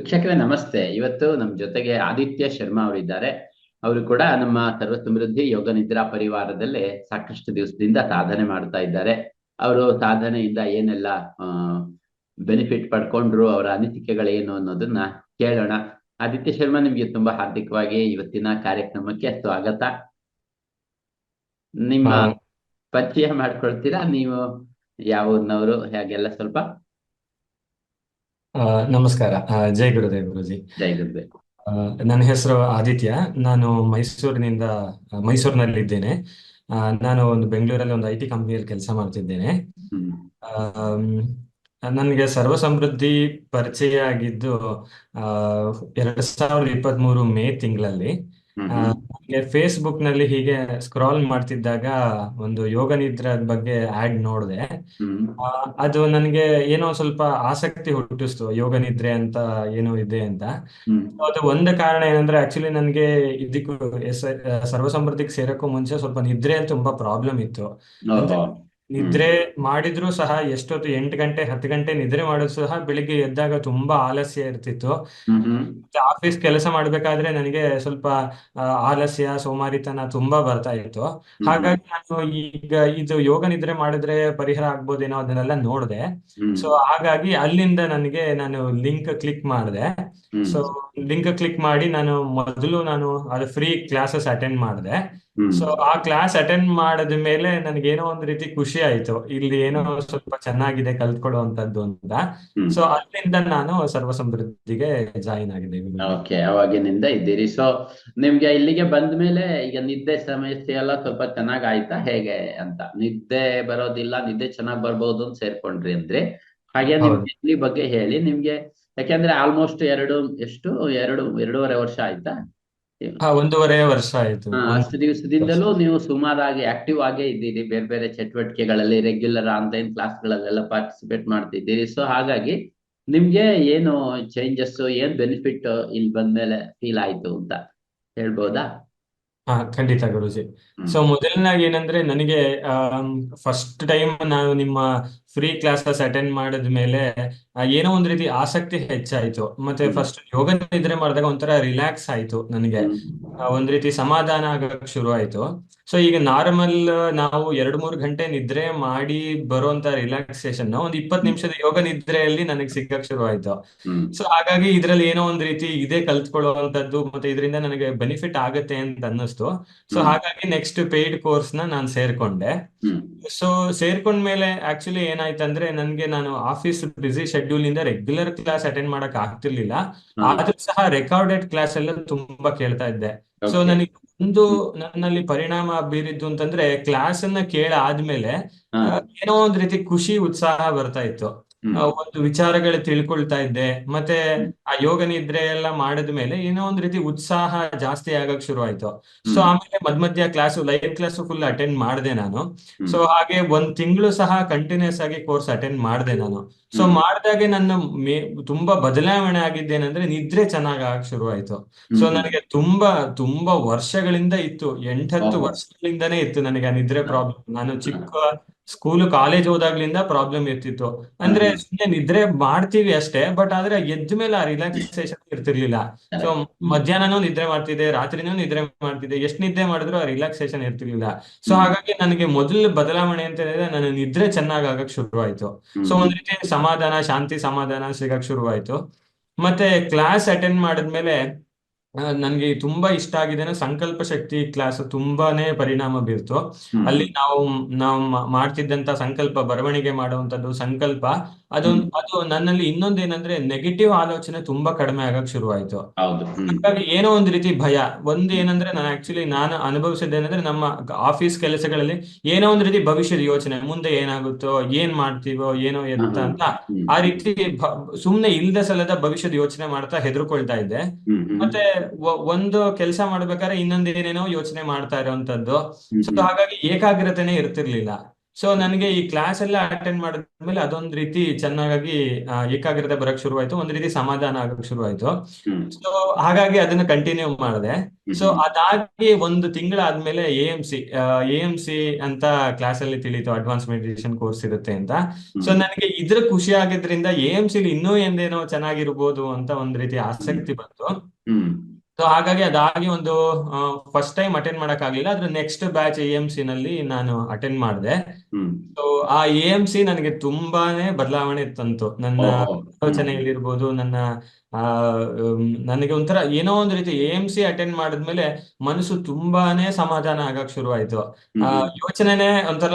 ವೀಕ್ಷಕರೇ ನಮಸ್ತೆ. ಇವತ್ತು ನಮ್ಮ ಜೊತೆಗೆ ಆದಿತ್ಯ ಶರ್ಮಾ ಅವರಿದ್ದಾರೆ. ಅವರು ಕೂಡ ನಮ್ಮ ಸರ್ವ ಸಮೃದ್ಧಿ ಯೋಗ ನಿದ್ರಾ ಪರಿವಾರದಲ್ಲಿ ಸಾಕಷ್ಟು ದಿವಸದಿಂದ ಸಾಧನೆ ಮಾಡ್ತಾ ಇದ್ದಾರೆ. ಅವರು ಸಾಧನೆಯಿಂದ ಏನೆಲ್ಲ ಬೆನಿಫಿಟ್ ಪಡ್ಕೊಂಡ್ರು ಅವರ ಅನಿಸಿಕೆಗಳೇನು ಅನ್ನೋದನ್ನ ಕೇಳೋಣ. ಆದಿತ್ಯ ಶರ್ಮಾ ನಿಮ್ಗೆ ತುಂಬಾ ಹಾರ್ದಿಕವಾಗಿ ಇವತ್ತಿನ ಕಾರ್ಯಕ್ರಮಕ್ಕೆ ಸ್ವಾಗತ. ನಿಮ್ಮ ಪರಿಚಯ ಮಾಡ್ಕೊಳ್ತೀರಾ? ನೀವು ಯಾವ ಊರಿನವರು ಹಾಗೆಲ್ಲ ಸ್ವಲ್ಪ ಆ, ನಮಸ್ಕಾರ. ಜೈ ಗುರುದೇವ್ ಗುರುಜಿ. ಜೈ ಗುರುದೇವ್. ನನ್ನ ಹೆಸರು ಆದಿತ್ಯ. ನಾನು ಮೈಸೂರಿನಿಂದ ಮೈಸೂರಿನಲ್ಲಿದ್ದೇನೆ. ಆ, ನಾನು ಒಂದು ಬೆಂಗಳೂರಲ್ಲಿ ಒಂದು ಐ ಟಿ ಕಂಪ್ನಿಯಲ್ಲಿ ಕೆಲಸ ಮಾಡ್ತಿದ್ದೇನೆ. ನನಗೆ ಸರ್ವ ಸಮೃದ್ಧಿ ಪರಿಚಯ ಆಗಿದ್ದು ಎರಡ್ ಸಾವಿರದ ಇಪ್ಪತ್ತ್ಮೂರು ಮೇ ತಿಂಗಳಲ್ಲಿ. ಫೇಸ್ಬುಕ್ನಲ್ಲಿ ಹೀಗೆ ಸ್ಕ್ರಾಲ್ ಮಾಡ್ತಿದ್ದಾಗ ಒಂದು ಯೋಗ ನಿದ್ರೆ ಬಗ್ಗೆ ಆಡ್ ನೋಡಿದೆ. ಅದು ನನಗೆ ಏನೋ ಸ್ವಲ್ಪ ಆಸಕ್ತಿ ಹುಟ್ಟಿಸ್ತು ಯೋಗ ನಿದ್ರೆ ಅಂತ ಏನೋ ಇದೆ ಅಂತ. ಅದು ಒಂದು ಕಾರಣ ಏನಂದ್ರೆ ಆಕ್ಚುಲಿ ನನಗೆ ಇದಕ್ಕೂ ಸರ್ವಸಮೃದ್ಧಿಗೆ ಸರ್ವ ಸಮೃದ್ಧಿಗೆ ಸೇರಕ್ಕೂ ಮುಂಚೆ ಸ್ವಲ್ಪ ನಿದ್ರೆ ತುಂಬಾ ಪ್ರಾಬ್ಲಮ್ ಇತ್ತು. ನಿದ್ರೆ ಮಾಡಿದ್ರು ಸಹ ಎಷ್ಟೊತ್ತು ಎಂಟು ಗಂಟೆ ಹತ್ತು ಗಂಟೆ ನಿದ್ರೆ ಮಾಡೋದು ಸಹ ಬೆಳಿಗ್ಗೆ ಎದ್ದಾಗ ತುಂಬಾ ಆಲಸ್ಯ ಇರ್ತಿತ್ತು. ಮತ್ತೆ ಆಫೀಸ್ ಕೆಲಸ ಮಾಡ್ಬೇಕಾದ್ರೆ ನನಗೆ ಸ್ವಲ್ಪ ಆಲಸ್ಯ ಸೋಮಾರಿತನ ತುಂಬಾ ಬರ್ತಾ ಇತ್ತು. ಹಾಗಾಗಿ ನಾನು ಈಗ ಇದು ಯೋಗ ನಿದ್ರೆ ಮಾಡಿದ್ರೆ ಪರಿಹಾರ ಆಗ್ಬೋದೇನೋ ಅದನ್ನೆಲ್ಲ ನೋಡಿದೆ. ಸೊ ಹಾಗಾಗಿ ಅಲ್ಲಿಂದ ನನಗೆ ನಾನು ಲಿಂಕ್ ಕ್ಲಿಕ್ ಮಾಡಿದೆ. ಸೊ ಲಿಂಕ್ ಕ್ಲಿಕ್ ಮಾಡಿ ನಾನು ಮೊದಲು ನಾನು ಅದು ಫ್ರೀ ಕ್ಲಾಸಸ್ ಅಟೆಂಡ್ ಮಾಡಿದೆ. ಸೊ ಆ ಕ್ಲಾಸ್ ಅಟೆಂಡ್ ಮಾಡಿದ ಮೇಲೆ ನನಗೇನೋ ಒಂದು ರೀತಿ ಖುಷಿ ಆಯ್ತು. ಇಲ್ಲಿ ಏನೋ ಸ್ವಲ್ಪ ಚೆನ್ನಾಗಿದೆ ಕಲ್ತ್ಕೊಳ್ಳುವಂತದ್ದು ಅಂತ. ಸೊ ಅಲ್ಲಿಂದ ನಾನು ಸರ್ವ ಸಮೃದ್ಧಿಗೆ ಜಾಯಿನ್ ಆಗಿದ್ದೀನಿ ಓಕೆ ಅವಾಗಿನಿಂದ ಇದ್ದೀರಿ. ಸೊ ನಿಮ್ಗೆ ಇಲ್ಲಿಗೆ ಬಂದ ಮೇಲೆ ಈಗ ನಿದ್ದೆ ಸಮಸ್ಯೆ ಎಲ್ಲ ಸ್ವಲ್ಪ ಚೆನ್ನಾಗ್ ಆಯ್ತಾ? ಹೇಗೆ ಅಂತ? ನಿದ್ದೆ ಬರೋದಿಲ್ಲ ನಿದ್ದೆ ಚೆನ್ನಾಗ್ ಬರ್ಬೋದು ಅಂತ ಸೇರ್ಕೊಂಡ್ರಿ ಅಂದ್ರೆ. ಹಾಗೆ ನಿಮ್ಗೆ ಇಲ್ಲಿ ಬಗ್ಗೆ ಹೇಳಿ. ನಿಮ್ಗೆ ಯಾಕೆಂದ್ರೆ ಆಲ್ಮೋಸ್ಟ್ ಎರಡು ಎಷ್ಟು? ಎರಡು ಎರಡೂವರೆ ವರ್ಷ ಆಯ್ತಾ? ಒಂದೂವರೆ ವರ್ಷ ಆಯ್ತು. ಅಷ್ಟು ದಿವಸದಿಂದಲೂ ನೀವು ಸುಮಾರಾಗಿ ಆಕ್ಟಿವ್ ಆಗೇ ಇದ್ದೀರಿ. ಬೇರೆ ಬೇರೆ ಚಟುವಟಿಕೆಗಳಲ್ಲಿ ರೆಗ್ಯುಲರ್ ಆನ್ಲೈನ್ ಕ್ಲಾಸ್ಗಳಲ್ಲೆಲ್ಲ ಪಾರ್ಟಿಸಿಪೇಟ್ ಮಾಡ್ತಿದ್ದೀರಿ. ಸೊ ಹಾಗಾಗಿ ನಿಮ್ಗೆ ಏನು ಚೇಂಜಸ್ ಏನ್ ಬೆನಿಫಿಟ್ ಇಲ್ಲಿ ಬಂದ್ಮೇಲೆ ಫೀಲ್ ಆಯ್ತು ಅಂತ ಹೇಳ್ಬೋದಾ? ಹಾ ಖಂಡಿತ ಗುರುಜಿ. ಸೊ ಮೊದಲನಾಗ ಮೊದಲನಾಗಿ ಏನಂದ್ರೆ ನನಗೆ ಫಸ್ಟ್ ಟೈಮ್ ನಾನು ನಿಮ್ಮ ಫ್ರೀ ಕ್ಲಾಸಸ್ ಅಟೆಂಡ್ ಮಾಡಿದ ಮೇಲೆ ಏನೋ ಒಂದ್ ರೀತಿ ಆಸಕ್ತಿ ಹೆಚ್ಚಾಯ್ತು. ಮತ್ತೆ ಫಸ್ಟ್ ಯೋಗ ನಿದ್ರೆ ಮಾಡಿದಾಗ ಒಂಥರ ರಿಲ್ಯಾಕ್ಸ್ ಆಯ್ತು ನನಗೆ. ಒಂದ್ ರೀತಿ ಸಮಾಧಾನ ಆಗಕ್ ಶುರು ಆಯ್ತು. ಸೊ ಈಗ ನಾರ್ಮಲ್ ನಾವು ಎರಡ್ ಮೂರ್ ಗಂಟೆ ನಿದ್ರೆ ಮಾಡಿ ಬರುವಂತ ರಿಲ್ಯಾಕ್ಸೇಷನ್ ಒಂದ್ ಇಪ್ಪತ್ ನಿಮಿಷದ ಯೋಗ ನಿದ್ರೆಯಲ್ಲಿ ನನಗೆ ಸಿಕ್ಕಕ್ ಶುರು ಆಯ್ತು. ಸೊ ಹಾಗಾಗಿ ಇದ್ರಲ್ಲಿ ಏನೋ ಒಂದ್ ರೀತಿ ಇದೇ ಕಲ್ತ್ಕೊಳ್ಳುವಂತದ್ದು ಮತ್ತೆ ಇದರಿಂದ ನನಗೆ ಬೆನಿಫಿಟ್ ಆಗತ್ತೆ ಅಂತ ಅನ್ನಿಸ್ತು. ಸೊ ಹಾಗಾಗಿ ನೆಕ್ಸ್ಟ್ ಪೇಯ್ಡ್ ಕೋರ್ಸ್ನ ನಾನು ಸೇರ್ಕೊಂಡೆ. ಸೊ ಸೇರ್ಕೊಂಡ್ಮೇಲೆ ಆಕ್ಚುಲಿ ಏನಾಯ್ತಂದ್ರೆ ನನ್ಗೆ ನಾನು ಆಫೀಸ್ ಬಿಸಿ ಶೆಡ್ಯೂಲ್ ಇಂದ ರೆಗ್ಯುಲರ್ ಕ್ಲಾಸ್ ಅಟೆಂಡ್ ಮಾಡಕ್ ಆಗ್ತಿರ್ಲಿಲ್ಲ. ಆದ್ರೂ ಸಹ ರೆಕಾರ್ಡೆಡ್ ಕ್ಲಾಸ್ ಎಲ್ಲ ತುಂಬಾ ಕೇಳ್ತಾ ಇದ್ದೆ. ಸೊ ನನಗೆ ಒಂದು ನನ್ನಲ್ಲಿ ಪರಿಣಾಮ ಬೀರಿದ್ದು ಅಂತಂದ್ರೆ ಕ್ಲಾಸ್ ಅನ್ನ ಕೇಳ ಆದ್ಮೇಲೆ ಏನೋ ಒಂದ್ ರೀತಿ ಖುಷಿ ಉತ್ಸಾಹ ಬರ್ತಾ ಇತ್ತು. ಒಂದು ವಿಚಾರಗಳು ತಿಳ್ಕೊಳ್ತಾ ಇದ್ದೆ. ಮತ್ತೆ ಆ ಯೋಗ ನಿದ್ರೆ ಎಲ್ಲ ಮಾಡಿದ್ಮೇಲೆ ಏನೋ ಒಂದ್ ರೀತಿ ಉತ್ಸಾಹ ಜಾಸ್ತಿ ಆಗಕ್ ಶುರು ಆಯ್ತು. ಸೊ ಆಮೇಲೆ ಮಧ್ಯ ಮಧ್ಯ class live class full attend ಮಾಡಿದೆ ನಾನು. ಸೊ ಹಾಗೆ ಒಂದ್ ತಿಂಗಳು ಸಹ ಕಂಟಿನ್ಯೂಸ್ ಆಗಿ ಕೋರ್ಸ್ ಅಟೆಂಡ್ ಮಾಡಿದೆ ನಾನು. ಸೊ ಮಾಡಿದಾಗೆ ನನ್ನ ಮೇ ತುಂಬಾ ಬದಲಾವಣೆ ಆಗಿದ್ದೇನೆಂದ್ರೆ ನಿದ್ರೆ ಚೆನ್ನಾಗ್ ಆಗಕ್ ಶುರು ಆಯ್ತು. ಸೊ ನನಗೆ ತುಂಬಾ ತುಂಬಾ ವರ್ಷಗಳಿಂದ ಇತ್ತು. ಎಂಟತ್ತು ವರ್ಷಗಳಿಂದನೇ ಇತ್ತು ನನಗೆ ಆ ನಿದ್ರೆ ಪ್ರಾಬ್ಲಮ್ ನಾನು ಚಿಕ್ಕ ಸ್ಕೂಲ್ ಕಾಲೇಜ್ ಹೋದಾಗ್ಲಿಂದ ಪ್ರಾಬ್ಲಮ್ ಇರ್ತಿತ್ತು. ಅಂದ್ರೆ ಸುಮ್ನೆ ಸುಮ್ಮನೆ ನಿದ್ರೆ ಮಾಡ್ತೀವಿ ಅಷ್ಟೇ ಬಟ್ ಆದ್ರೆ ಎದ್ದ ಮೇಲೆ ಆ ರಿಲ್ಯಾಕ್ಸೇಷನ್ ಇರ್ತಿರ್ಲಿಲ್ಲ. ಸೊ ಮಧ್ಯಾಹ್ನನೂ ನಿದ್ರೆ ಮಾಡ್ತಿದ್ದೆ ರಾತ್ರಿನೂ ನಿದ್ರೆ ಮಾಡ್ತಿದ್ದೆ ಎಷ್ಟು ನಿದ್ದೆ ಮಾಡಿದ್ರು ಆ ರಿಲ್ಯಾಕ್ಸೇಷನ್ ಇರ್ತಿರ್ಲಿಲ್ಲ. ಸೊ ಹಾಗಾಗಿ ನನಗೆ ಮೊದಲ ಬದಲಾವಣೆ ಅಂತ ಹೇಳಿದ್ರೆ ನನ್ನ ನಿದ್ರೆ ಚೆನ್ನಾಗ್ ಆಗಕ್ ಶುರು ಆಯ್ತು ಸೊ ಒಂದ್ ರೀತಿ ಸಮಾಧಾನ ಶಾಂತಿ ಸಮಾಧಾನ ಸಿಗಕ್ ಶುರುವಾಯ್ತು. ಮತ್ತೆ ಕ್ಲಾಸ್ ಅಟೆಂಡ್ ಮಾಡಿದ್ಮೇಲೆ ನನ್ಗೆ ತುಂಬಾ ಇಷ್ಟ ಆಗಿದೆ ಸಂಕಲ್ಪ ಶಕ್ತಿ ಕ್ಲಾಸ್ ತುಂಬಾನೇ ಪರಿಣಾಮ ಬೀರ್ತು. ಅಲ್ಲಿ ನಾವು ನಾವು ಮಾಡ್ತಿದ್ದಂತ ಸಂಕಲ್ಪ ಬರವಣಿಗೆ ಮಾಡುವಂತದ್ದು ಸಂಕಲ್ಪ ಅದು ಅದು ನನ್ನಲ್ಲಿ ಇನ್ನೊಂದೇನಂದ್ರೆ ನೆಗೆಟಿವ್ ಆಲೋಚನೆ ತುಂಬಾ ಕಡಿಮೆ ಆಗಕ್ ಶುರು ಆಯ್ತು ಹೌದು ಹಾಗಾಗಿ ಏನೋ ಒಂದು ರೀತಿ ಭಯ ಒಂದು ಏನಂದ್ರೆ ನಾನು ಆಕ್ಚುಲಿ ನಾನು ಅನುಭವಿಸಿದ್ದೇನೆಂದ್ರೆ ನಮ್ಮ ಆಫೀಸ್ ಕೆಲಸಗಳಲ್ಲಿ ಏನೋ ಒಂದು ರೀತಿ ಭವಿಷ್ಯದ ಯೋಚನೆ ಮುಂದೆ ಏನಾಗುತ್ತೋ ಏನ್ ಮಾಡ್ತೀವೋ ಏನೋ ಎತ್ತ ಅಂತ ಆ ರೀತಿ ಸುಮ್ನೆ ಇಲ್ದ ಸಲದ ಭವಿಷ್ಯದ ಯೋಚನೆ ಮಾಡ್ತಾ ಹೆದರ್ಕೊಳ್ತಾ ಇದ್ದೆ. ಮತ್ತೆ ಒಂದು ಕೆಲಸ ಮಾಡ್ಬೇಕಾದ್ರೆ ಇನ್ನೊಂದು ಏನೇನೋ ಯೋಚನೆ ಮಾಡ್ತಾ ಇರುವಂತದ್ದು ಸೊ ಹಾಗಾಗಿ ಏಕಾಗ್ರತೆನೇ ಇರ್ತಿರ್ಲಿಲ್ಲ. ಸೊ ನನಗೆ ಈ ಕ್ಲಾಸ್ ಎಲ್ಲ ಅಟೆಂಡ್ ಮಾಡಿದ್ಮೇಲೆ ಅದೊಂದ್ ರೀತಿ ಚೆನ್ನಾಗಿ ಏಕಾಗ್ರತೆ ಬರಕ್ ಶುರುವಾಯ್ತು. ಒಂದ್ ರೀತಿ ಸಮಾಧಾನ ಆಗಕ್ ಶುರುವಾಯ್ತು. ಸೊ ಹಾಗಾಗಿ ಅದನ್ನ ಕಂಟಿನ್ಯೂ ಮಾಡಿದೆ. ಸೊ ಅದಾಗಿ ಒಂದು ತಿಂಗಳಾದ್ಮೇಲೆ A M C A M C ಅಂತ ಕ್ಲಾಸ್ ಅಲ್ಲಿ ತಿಳಿತು ಅಡ್ವಾನ್ಸ್ ಮೆಡಿಟೇಷನ್ ಕೋರ್ಸ್ ಇರುತ್ತೆ ಅಂತ. ಸೊ ನನಗೆ ಇದ್ರ ಖುಷಿ ಆಗಿದ್ರಿಂದ ಎ ಎಂ ಸಿಲಿ ಇನ್ನೂ ಎಂದೇನೋ ಚೆನ್ನಾಗಿರ್ಬೋದು ಅಂತ ಒಂದ್ ರೀತಿ ಆಸಕ್ತಿ ಬಂತು. ಸೊ ಹಾಗಾಗಿ ಅದಾಗಿ ಒಂದು ಫಸ್ಟ್ ಟೈಮ್ ಅಟೆಂಡ್ ಮಾಡಕ್ ಆಗ್ಲಿಲ್ಲ ಅದ್ರ next batch A M C ನಲ್ಲಿ ನಾನು ಅಟೆಂಡ್ ಮಾಡಿದೆ. ಸೊ ಆ ಎ ಎಂ ಸಿ ನನಗೆ ತುಂಬಾನೇ ಬದಲಾವಣೆ ತಂತು ನನ್ನ ಆಲೋಚನೆಯಲ್ಲಿರ್ಬೋದು ನನ್ನ ಆ ನನಗೆ ಒಂಥರ ಏನೋ ಒಂದು ರೀತಿ ಎ ಎಂ ಸಿ ಅಟೆಂಡ್ ಮಾಡಿದ್ಮೇಲೆ ಮನಸ್ಸು ತುಂಬಾನೇ ಸಮಾಧಾನ ಆಗಕ್ ಶುರುವಾಯ್ತು. ಆ ಯೋಚನೆನೆ ಒಂಥರ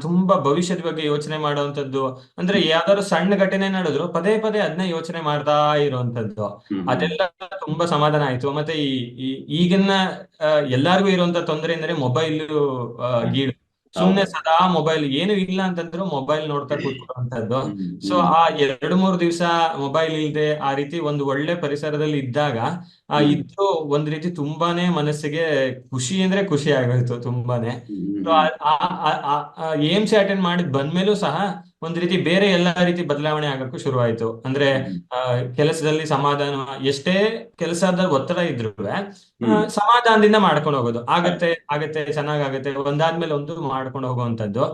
ತುಂಬಾ ಭವಿಷ್ಯದ ಬಗ್ಗೆ ಯೋಚನೆ ಮಾಡುವಂತದ್ದು ಅಂದ್ರೆ ಯಾವ್ದಾದ್ರು ಸಣ್ಣ ಘಟನೆ ನಡೆದ್ರು ಪದೇ ಪದೇ ಅದನ್ನೇ ಯೋಚನೆ ಮಾಡ್ತಾ ಇರುವಂತದ್ದು ಅದೆಲ್ಲ ತುಂಬಾ ಸಮಾಧಾನ ಆಯ್ತು. ಮತ್ತೆ ಈ ಈಗಿನ ಎಲ್ಲಾರ್ಗು ಇರುವಂತ ತೊಂದರೆ ಅಂದ್ರೆ ಮೊಬೈಲ್ ಗೀಡ್. ಸುಮ್ನೆ ಸದಾ ಮೊಬೈಲ್ ಏನು ಇಲ್ಲ ಅಂತಂದ್ರು ಮೊಬೈಲ್ ನೋಡ್ತಾ ಕೂತ್ಕೊಳ್ಳುವಂತದ್ದು ಸೊ ಆ ಎರಡು ಮೂರು ದಿವಸ ಮೊಬೈಲ್ ಇಲ್ಲದೆ ಆ ರೀತಿ ಒಂದು ಒಳ್ಳೆ ಪರಿಸರದಲ್ಲಿ ಇದ್ದಾಗ ಆ ಇದ್ದು ಒಂದ್ ರೀತಿ ತುಂಬಾನೇ ಮನಸ್ಸಿಗೆ ಖುಷಿ ಅಂದ್ರೆ ಖುಷಿ ಆಗೋಯ್ತು ತುಂಬಾನೇ ಸೊ ಏಮ್ಸ್ ಅಟೆಂಡ್ ಮಾಡಿದ್ ಬಂದ್ಮೇಲೂ ಸಹ ಒಂದ್ ರೀತಿ ಬೇರೆ ಎಲ್ಲಾ ರೀತಿ ಬದಲಾವಣೆ ಆಗಕ್ಕೂ ಶುರುವಾಯ್ತು. ಅಂದ್ರೆ ಆ, ಕೆಲಸದಲ್ಲಿ ಸಮಾಧಾನ ಎಷ್ಟೇ ಕೆಲಸದ ಒತ್ತಡ ಇದ್ರು ಸಮಾಧಾನದಿಂದ ಮಾಡ್ಕೊಂಡು ಹೋಗೋದು. ಆಗತ್ತೆ ಆಗತ್ತೆ ಚೆನ್ನಾಗಾಗತ್ತೆ ಒಂದಾದ್ಮೇಲೆ ಒಂದು ಮಾಡ್ಕೊಂಡು ಹೋಗುವಂತದ್ದು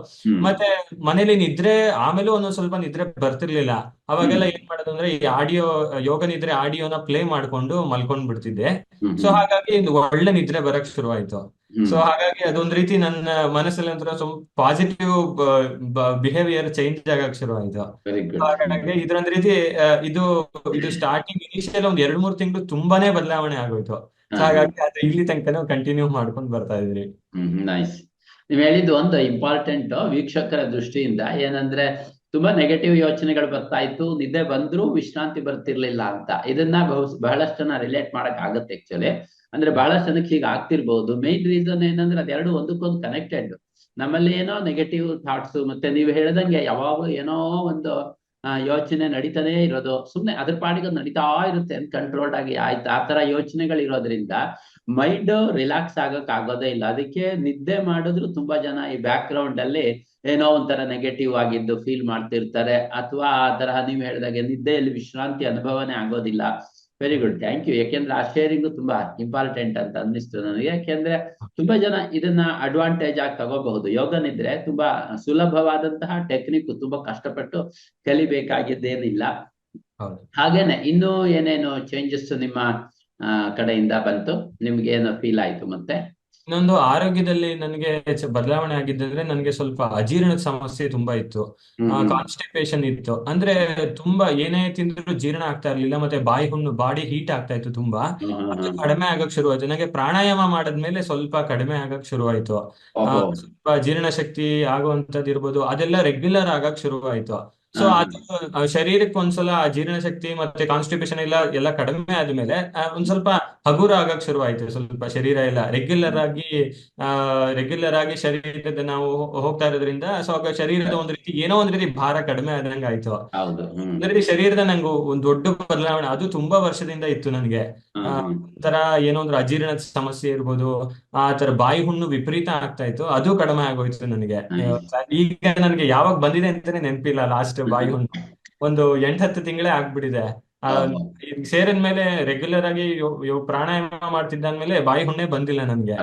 ಮತ್ತೆ ಮನೇಲಿ ನಿದ್ರೆ ಆಮೇಲೂ ಒಂದೊಂದ್ ಸ್ವಲ್ಪ ನಿದ್ರೆ ಬರ್ತಿರ್ಲಿಲ್ಲ. ಅವಾಗೆಲ್ಲ ಏನ್ ಮಾಡೋದು ಅಂದ್ರೆ ಈ ಆಡಿಯೋ ಯೋಗ ನಿದ್ರೆ ಆಡಿಯೋನ ಪ್ಲೇ ಮಾಡ್ಕೊಂಡು ಮಲ್ಕೊಂಡ್ ಬಿಡ್ತಿದ್ದೆ ಸೊ ಹಾಗಾಗಿ ಒಳ್ಳೆ ನಿದ್ರೆ ಬರಕ್ ಶುರುವಾಯ್ತು. ಸೊ ಹಾಗಾಗಿ ಅದೊಂದ್ ರೀತಿ ನನ್ನ ಮನಸ್ಸಲ್ಲಿ ಒಂಥರ ಸ್ವಲ್ಪ ಪಾಸಿಟಿವ್ ಬಿಹೇವಿಯರ್ ಚೇಂಜ್ ಆಗಕ್ ಶುರು ಆಯ್ತು ಹಾಗಾಗಿ ಇದ್ರೊಂದ್ ರೀತಿ ಇದು ಇದು ಸ್ಟಾರ್ಟಿಂಗ್ ಇನಿಷಿಯಲ್ ಒಂದ್ ಎರಡ್ ಮೂರ್ ತಿಂಗಳು ತುಂಬಾನೇ ಬದಲಾವಣೆ ಆಗೋಯ್ತು. ಹಾಗಾಗಿ ಅದು ಇಲ್ಲಿ ತನಕನೂ ಕಂಟಿನ್ಯೂ ಮಾಡ್ಕೊಂಡ್ ಬರ್ತಾ ಇದ್ರಿ. ನೈಸ್ ನೀವ್ ಹೇಳಿದ್ದು ಒಂದು ಇಂಪಾರ್ಟೆಂಟ್ ವೀಕ್ಷಕರ ದೃಷ್ಟಿಯಿಂದ ಏನಂದ್ರೆ ತುಂಬಾ ನೆಗೆಟಿವ್ ಯೋಚನೆಗಳು ಬರ್ತಾ ಇತ್ತು. ನಿದ್ದೆ ಬಂದ್ರೂ ವಿಶ್ರಾಂತಿ ಬರ್ತಿರ್ಲಿಲ್ಲ ಅಂತ. ಇದನ್ನ ಬಹು- ಬಹಳಷ್ಟು ರಿಲೇಟ್ ಮಾಡಕ್ ಆಗುತ್ತೆ ಆಕ್ಚುಲಿ ಅಂದ್ರೆ ಬಹಳಷ್ಟು ಜನಕ್ಕೆ ಹೀಗೆ ಆಗ್ತಿರ್ಬಹುದು ಮೇನ್ ರೀಸನ್ ಏನಂದ್ರೆ ಅದೆರಡು ಒಂದಕ್ಕೊಂದು ಕನೆಕ್ಟೆಡ್ ನಮ್ಮಲ್ಲಿ ಏನೋ ನೆಗೆಟಿವ್ ಥಾಟ್ಸ್ ಮತ್ತೆ ನೀವು ಹೇಳ್ದಂಗೆ ಯಾವಾಗಲೂ ಏನೋ ಒಂದು ಯೋಚನೆ ನಡೀತಾನೆ ಇರೋದು. ಸುಮ್ನೆ ಅದ್ರ ಪಾಡಿಗೆ ನಡೀತಾ ಇರುತ್ತೆ ಕಂಟ್ರೋಲ್ಡ್ ಆಗಿ ಆಯ್ತು. ಆ ತರ ಯೋಚನೆಗಳಿರೋದ್ರಿಂದ ಮೈಂಡ್ ರಿಲ್ಯಾಕ್ಸ್ ಆಗಕ್ ಆಗೋದೇ ಇಲ್ಲ. ಅದಕ್ಕೆ ನಿದ್ದೆ ಮಾಡಿದ್ರು ತುಂಬಾ ಜನ ಈ ಬ್ಯಾಕ್ ಗ್ರೌಂಡ್ ಅಲ್ಲಿ ಏನೋ ಒಂಥರ ನೆಗೆಟಿವ್ ಆಗಿದ್ದು ಫೀಲ್ ಮಾಡ್ತಿರ್ತಾರೆ. ಅಥವಾ ಆ ತರಹ ನೀವು ಹೇಳಿದಾಗೆ ನಿದ್ದೆಯಲ್ಲಿ ವಿಶ್ರಾಂತಿ ಅನುಭವನೇ ಆಗೋದಿಲ್ಲ. ವೆರಿ ಗುಡ್ ಥ್ಯಾಂಕ್ ಯು ಯಾಕೆಂದ್ರೆ ಆ ಶೇರಿಂಗ್ ತುಂಬಾ ಇಂಪಾರ್ಟೆಂಟ್ ಅಂತ ಅನ್ನಿಸ್ತು ನನಗೆ. ಯಾಕೆಂದ್ರೆ ತುಂಬಾ ಜನ ಇದನ್ನ ಅಡ್ವಾಂಟೇಜ್ ಆಗಿ ತಗೋಬಹುದು. ಯೋಗನಿದ್ರೆ ತುಂಬಾ ಸುಲಭವಾದಂತಹ ಟೆಕ್ನಿಕ್ ತುಂಬಾ ಕಷ್ಟಪಟ್ಟು ಕಲಿಬೇಕಾಗಿದ್ದೇನಿಲ್ಲ. ಹಾಗೇನೆ ಇನ್ನೂ ಏನೇನು ಚೇಂಜಸ್ ನಿಮ್ಮ ಕಡೆಯಿಂದ ಬಂತು. ನಿಮ್ಗೆ ಏನೋ ಫೀಲ್ ಆಯ್ತು ಮತ್ತೆ? ಇನ್ನೊಂದು ಆರೋಗ್ಯದಲ್ಲಿ ನನಗೆ ಬದಲಾವಣೆ ಆಗಿದ್ದಂದ್ರೆ ನನಗೆ ಸ್ವಲ್ಪ ಅಜೀರ್ಣದ ಸಮಸ್ಯೆ ತುಂಬಾ ಇತ್ತು. ಕಾನ್ಸ್ಟಿಪೇಷನ್ ಇತ್ತು. ಅಂದ್ರೆ ತುಂಬಾ ಏನೇ ತಿಂದ್ರು ಜೀರ್ಣ ಆಗ್ತಾ ಇರ್ಲಿಲ್ಲ ಮತ್ತೆ ಬಾಯಿ ಹುಣ್ಣು ಬಾಡಿ ಹೀಟ್ ಆಗ್ತಾ ಇತ್ತು ತುಂಬಾ. ಅದು ಕಡಿಮೆ ಆಗಕ್ ಶುರುವಾಯ್ತು. ನನಗೆ ಪ್ರಾಣಾಯಾಮ ಮಾಡಿದ್ಮೇಲೆ ಸ್ವಲ್ಪ ಕಡಿಮೆ ಆಗಕ್ ಶುರು ಆಯ್ತು ಸ್ವಲ್ಪ ಸ್ವಲ್ಪ ಜೀರ್ಣಶಕ್ತಿ ಆಗುವಂತದ್ದು ಇರ್ಬೋದು ಅದೆಲ್ಲ ರೆಗ್ಯುಲರ್ ಆಗಕ್ ಶುರುವಾಯ್ತು. ಸೊ ಅದು ಶರೀರಕ್ಕೆ ಒಂದ್ಸಲ ಆ ಜೀರ್ಣಶಕ್ತಿ ಮತ್ತೆ ಕಾನ್ಸ್ಟಿಪೇಷನ್ ಎಲ್ಲ ಎಲ್ಲ ಕಡಿಮೆ ಆದ್ಮೇಲೆ ಒಂದ್ ಸ್ವಲ್ಪ ಹಗುರ ಆಗಕ್ ಆಯ್ತು ಸ್ವಲ್ಪ ಶರೀರ ಎಲ್ಲ ರೆಗ್ಯುಲರ್ ಆಗಿ ಆ ರೆಗ್ಯುಲರ್ ಆಗಿ ಶರೀರದ ನಾವು ಹೋಗ್ತಾ ಇರೋದ್ರಿಂದ ಸೊ ಆಗ ಶರೀರದ ಒಂದ್ ರೀತಿ ಏನೋ ಒಂದ್ ರೀತಿ ಭಾರ ಕಡಿಮೆ ಆದಂಗ ಆಯ್ತು. ರೀತಿ ಅಂದ್ರೆ ಶರೀರದ ನಂಗೆ ಒಂದ್ ದೊಡ್ಡ ಬದಲಾವಣೆ ಅದು ತುಂಬಾ ವರ್ಷದಿಂದ ಇತ್ತು ನನ್ಗೆ. ಒಂಥರ ಏನೋ ಒಂದು ಅಜೀರ್ಣದ ಸಮಸ್ಯೆ ಇರ್ಬೋದು ಆ ತರ ಬಾಯಿ ಹುಣ್ಣು ವಿಪರೀತ ಆಗ್ತಾ ಇತ್ತು ಅದು ಕಡಿಮೆ ಆಗೋಯ್ತು ನನಗೆ. ಈಗ ನನಗೆ ಯಾವಾಗ ಬಂದಿದೆ ಅಂತಾನೆ ನೆನಪಿಲ್ಲ ಲಾಸ್ಟ್ ಬಾಯಿ ಹುಣ್ಣು ಒಂದು ಎಂಟ್ ಹತ್ತು ತಿಂಗಳೇ ಆಗ್ಬಿಟ್ಟಿದೆ. ಸೇರಿದ ಮೇಲೆ ರೆಗ್ಯುಲರ್ ಆಗಿ ಪ್ರಾಣಾಯಾಮ ಮಾಡ್ತಿದ್ದಾದ್ಮೇಲೆ ಬಾಯಿ ಹುಣ್ಣೆ ಬಂದಿಲ್ಲ ನನ್ಗೆ.